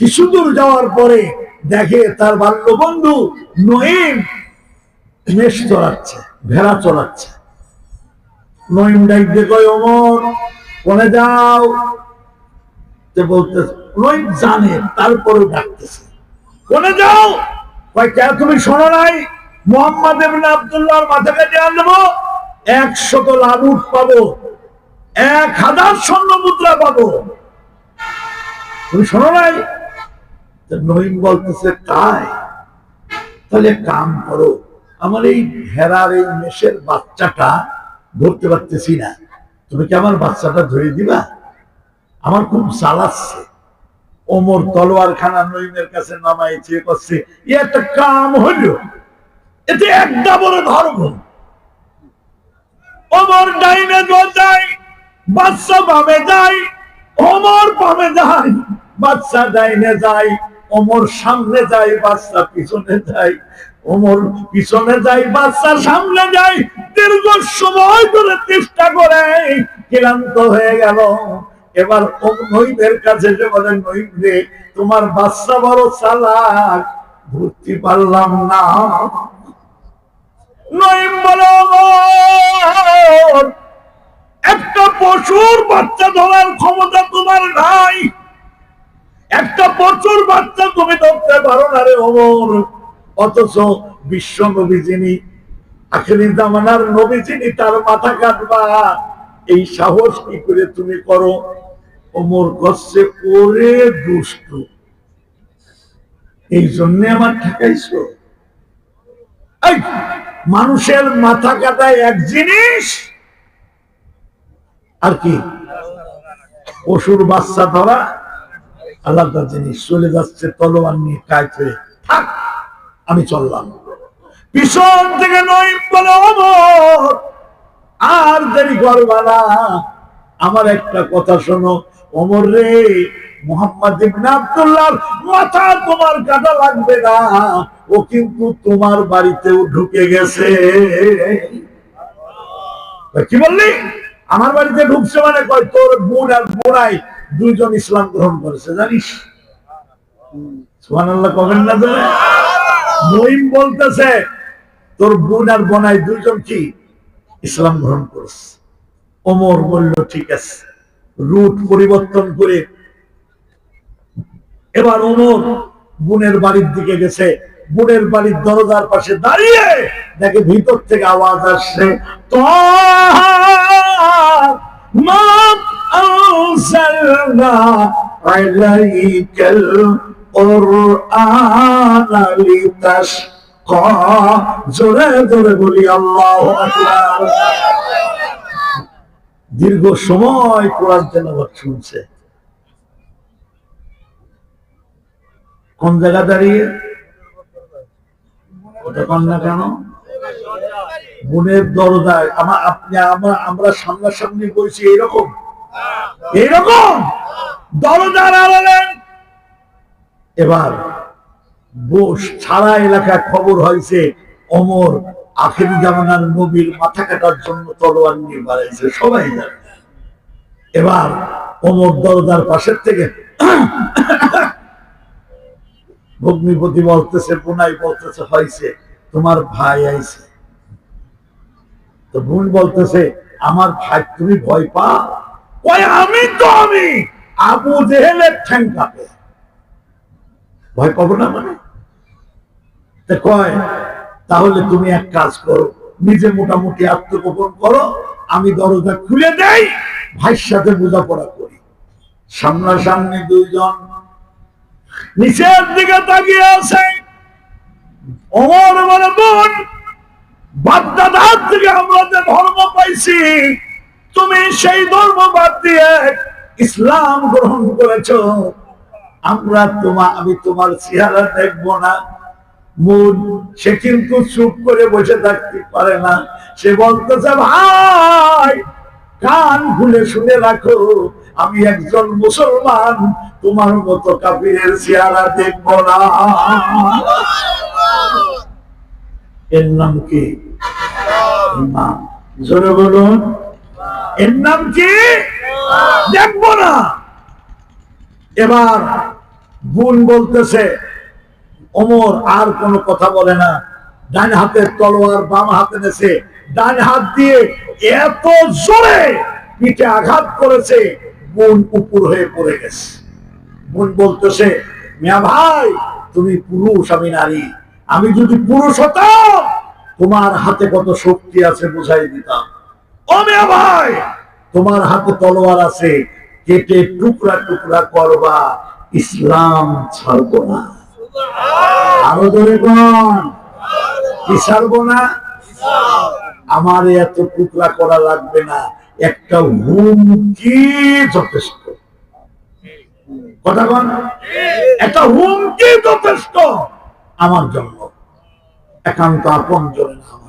কিছু দূর যাওয়ার পরে দেখে তার বাল্য বন্ধু নহিম মেষ চড়াচ্ছে, ভেড়া চড়াচ্ছে। নহিম ডাকতে কয় অমর কোনে যাও। বলতেছে জানে, তারপরেও ডাকতেছে। কোনে যাও। কয়, কে, তুমি শোনো নাই? মোহাম্মদ ইবনে আব্দুল্লাহর মাথা কেটে আনব একশত লালুট পাবো, এক হাজার স্বর্ণ মুদ্রা পাবো। তুমি শোনো নাই? নহিম বলতেছে, তাই? তাহলে কাম করো, আমার এই ভেড়ার এই মেষের বাচ্চাটা ধরতে পারতেছি না। তুমি কি আমার বাচ্চাটা ধরে দিবা? আমার খুব চালাচ্ছে ওমর তলোয়ার খানা নইমের কাছে নামাইছে করছে এ একটা কাম হলো এতে একটা বড় ধর্ম ওমর ডাইনে যায় বাচ্চা বামে যায়, ওমর বামে যায়, বাচ্চা ডাইনে যায়। ওমর সামনে যায় বাচ্চা পিছনে যায়। ওমর পিছনে যায় বাচ্চা সামনে যায়। দীর্ঘ সময় ধরে চেষ্টা করে, ক্লান্ত হয়ে গেল। এবার নইমের কাছে যে বলে নইম রে, তোমার বাচ্চা বড় চালাক ধরতে পারলাম না। নইম একটা পশুর বাচ্চা ধরার ক্ষমতা তোমার নাই। একটা পশুর বাচ্চা তুমি ধরতে পারো না রে ওমর। অথচ বিশ্ব নবী যিনি, আখেরি জামানার নবী যিনি, তার মাথা কাটবা। এই সাহস কি করে তুমি করো? ওমর কচ্ছে ওরে দুষ্টু! এই জন্য আমার ঠেকাইছো? মানুষের মাথা কাটায় এক জিনিস, আর কি? পশুর বাচ্চা ধরা। আলাদা জিনিস, চলে যাচ্ছে তলোয়ার নিয়ে কাইতে থাক, আমি চললাম। পিছন থেকে নই বলে আর দেরি করবা না। আমার একটা কথা শোনো, অমর রে, মোহাম্মদ মাথা তোমার কাটা লাগবে না। ও কিন্তু তোমার বাড়িতেও ঢুকে গেছে। কি বললি? আমার বাড়িতে ঢুকছে মানে কয়, তোর বোন আর বোনাই দুইজন ইসলাম গ্রহণ করেছে, জানিস? কবেন না তুমি মহিম বলতেছে, তোর বোন আর বোনাই দুইজন কি ইসলাম গ্রহণ করেছে? ওমর বলল, ঠিক আছে। রুট পরিবর্তন করে এবার ওমর বোনের বাড়ির দিকে গেছে। বোনের বাড়ির দরজার পাশে দাঁড়িয়ে দেখে ভিতর থেকে আওয়াজ আসছে "তাহা মা আনসালনা আলাইকাল কুরআনা লিতাশকা জোরে জোরে আল্লাহু আকবার। দীর্ঘ সময় কোরআন তেলাওয়াত শুনছে। কোন জায়গা দাঁড়িয়ে? ওটা কন না কেন? বোনের দরজায়। আমার আপনি আমরা আমরা সামনাসামনি বলছি এইরকম। এইরকম দরজার আড়ালে এবার বোস ছাড়া এলাকায় খবর হয়েছে, অমর আখেরি জামানার নবীর মাথা কাটার জন্য তলোয়ার নিয়ে বাড়াইছে সবাই জানে। এবার অমর দরজার পাশের থেকে ভগ্নিপতি বলতেছে, বোনাই বলতেছে, হয়েছে, তোমার ভাই আইছে। তো বোন বলতেছে, আমার ভাই, তুমি ভয় পা আমি তো আমি। আবু জেহেলের ঠ্যাং কাঁপে ভয় পাবো না মানে? কয়, তাহলে তুমি এক কাজ করো, নিজে মোটামুটি আত্মগোপন করো, আমি দরজা খুলে দেই ভাইয়ের সাথে বোঝাপড়া করি। সামনাসামনি দুইজন নিচের দিকে তাকিয়ে আছে। অমর আমার বোন বাপদাদার থেকে আমরা যে ধর্ম পাইছি তুমি সেই ধর্ম বাদ দিয়ে ইসলাম গ্রহণ করেছ। আমরা তোমা, আমি তোমার চেহারা দেখব না। মন, সে কিন্তু চুপ করে বসে থাকতে পারে না। সে বলতেছে, ভাই, কান খুলে শুনে রাখো, আমি একজন মুসলমান। তোমার মতো কাপিরের চেহারা দেখব না। এর নাম কি? জোরে বলুন। এর নাম কি? দেখব না এবার বোন বলতেছে অমর আর কোনো কথা বলে না। ডান হাতের তলোয়ার বাম হাতে নেছে। ডান হাত দিয়ে এত জোরে পিঠে আঘাত করেছে বোন উপর হয়ে পড়ে গেছে। বোন বলতেছে, মিয়া ভাই, তুমি পুরুষ, আমি নারী। আমি যদি পুরুষ হতাম, তোমার হাতে কত শক্তি আছে বুঝাই দিতাম। ও মিয়া ভাই! তোমার হাতে তলোয়ার আছে কেটে টুকরা টুকরা করবা ইসলাম ছাড়বো না। আরও ধরে কোন কি ছাড়বো না? আমার এত টুকরা করা লাগবে না একটা হুমকি যথেষ্ট। কথা বল। একটা হুমকি যথেষ্ট। আমার জন্য একান্ত আপন জনে না আমার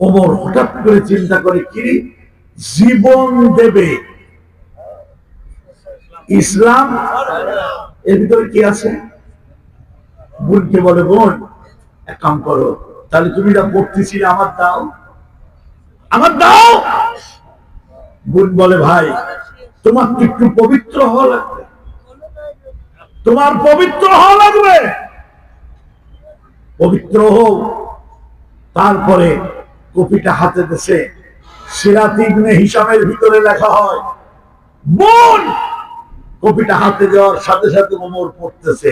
ওমর হঠাৎ করে চিন্তা করে, কি জীবন দেবে? ইসলাম? এর ভিতরে কি আছে? বোনকে বলে, বোন, এক কাম করো, তাহলে তুমি যা পড়তেছিলে আমার দাও। আমার দাও? বোন বলে, ভাই, তোমার তো একটু পবিত্র হওয়া লাগবে। তোমার পবিত্র হওয়া লাগবে। পবিত্র হোক তারপরে কপিটা হাতে দেশে সিরাত ইবনে হিসামের ভিতরে লেখা হয় বোন কপিটা হাতে দেওয়ার সাথে সাথে ওমর পড়তেছে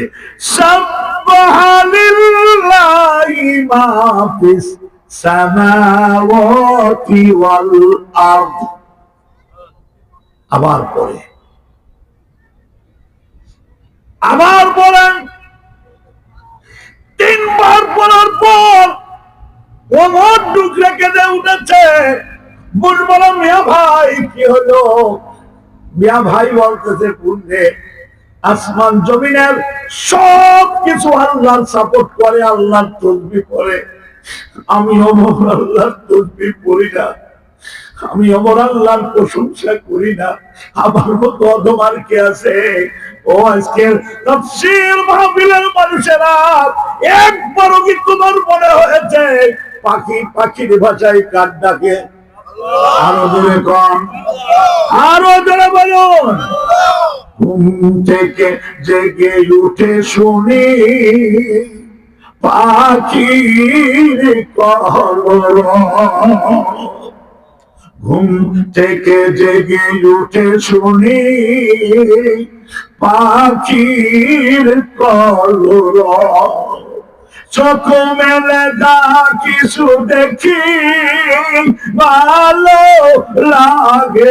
আবার পরে আবার বলেন তিনবার পড়ার পর ওমর ডুকরে কেঁদে উঠেছে। বুঝ বলো মিয়া ভাই, কি হলো? মিয়া ভাই বলতেছে পুণ্যে আসমান জমিনের সব কিছু আল্লাহর সাপোর্ট করে, আল্লাহর তসবি করে। আমি অমর আল্লাহর তসবি পড়ি না। আমি অমর আল্লাহর প্রশংসা করি না। আমার মতো অধমার কে আছে? ও আজকের তফসির মাহফিলের মানুষেরা, একবারও কি তোমার মনে হয়েছে পাখি পাখির ভাষায় কার ডাকে? আরও জোরে কম। আরও জোরে বলুন। ঘুম থেকে জেগে উঠে শুনি, পাখির ঘুম থেকে জেগে উঠে শুনি, পাখির কলর চোখ মেলে যা কিছু দেখি, ভালো লাগে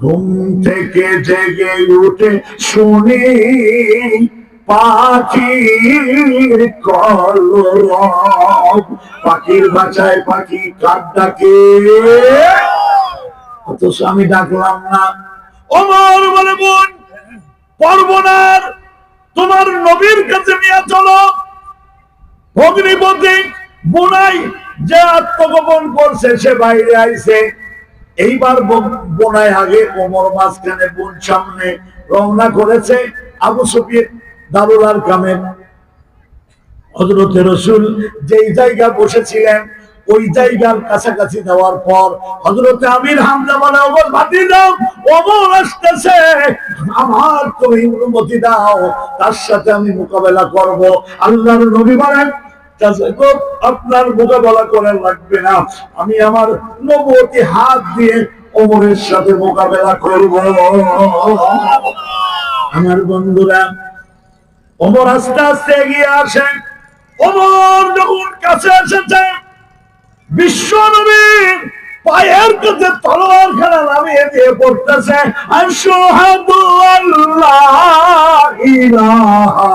ঘুম থেকে জেগে উঠে শুনি পাখির কলরব। পাখির বাসায় পাখি কার ডাকে? অথচ আমি ডাকলাম না। ওমর বলে, বোন পর্বনার তোমার নবীর কাছে নিয়ে চলো। অগ্নিপতি বোনাই যে আত্মগোপন করছে, সে বাইরে আইছে। এইবার ব- বোনায় আগে কোমর মাঝখানে বোন সামনে রওনা করেছে আবু সুফিয়ে দারুলার কামে হজরত রসুল যেই জায়গা বসেছিলেন ওই জায়গার কাছাকাছি যাওয়ার পর হজরতে আমির হামজা বলে ওমর ভাতি দাও ওমর আসতেছে, আমার তুমি অনুমতি দাও, তার সাথে আমি মোকাবেলা করব। আল্লাহর নবী বলেন আপনার মোকাবেলা করার লাগবে না, আমি আমার নবতী হাত দিয়ে ওমরের সাথে মোকাবেলা করব। আমার বন্ধুরা, ওমর আস্তে আস্তে এগিয়ে আসেন। ওমর যখন কাছে এসেছে বিশ্ব নবীর পায়ের কাছে তলোয়ার খানা নামিয়ে দিয়ে পড়তেছে আশহাদু আল্লাহ ইলাহা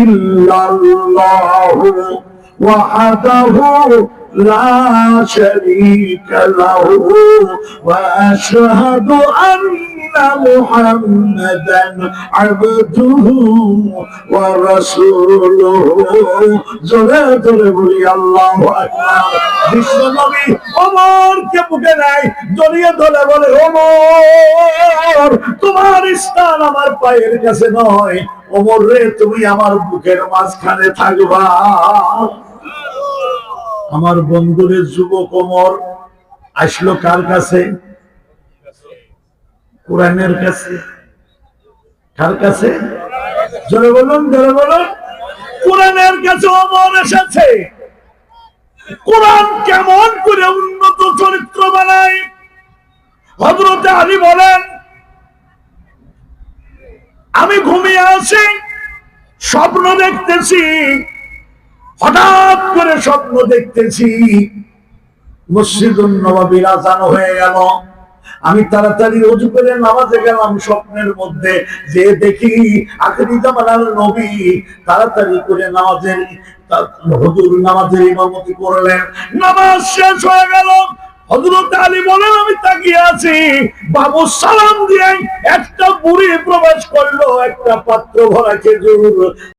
ইল্লাল্লাহু ওয়াহদাহু لا شريك له وأشهد أن محمدا عبده ورسوله জোরে জোরে বলি আল্লাহ বিশ্ব নবী ওমরকে বুকে নেয় জড়িয়ে ধরে বলে ওমর তোমার স্থান আমার পায়ের কাছে নয় ওমর রে তুমি আমার বুকের মাঝখানে থাকবা আমার বন্ধুরের যুবক ওমর আসলো কার কাছে কোরআনের কাছে, কার কাছে? জোরে বলুন জোরে বলুন। কোরআনের কাছে অমর এসেছে। কোরআন কেমন করে উন্নত চরিত্র বানায়? হজরতে আলী বলেন, আমি ঘুমিয়ে আছি, স্বপ্ন দেখতেছি, হঠাৎ করে স্বপ্ন দেখতেছি মসজিদুল নবাবির আজান হয়ে গেল। আমি তাড়াতাড়ি অজু করে নামাজে গেলাম স্বপ্নের মধ্যে। যে দেখি আখরি জামানার নবী তাড়াতাড়ি করে নামাজের হুজুর নামাজের ইমামতি করলেন। নামাজ শেষ হয়ে গেল। হজরত আলী বলেন, আমি তাকিয়ে আছি। বাবু, সালাম দিয়ে একটা বুড়ি প্রবেশ করল, একটা পাত্র ভরা খেজুর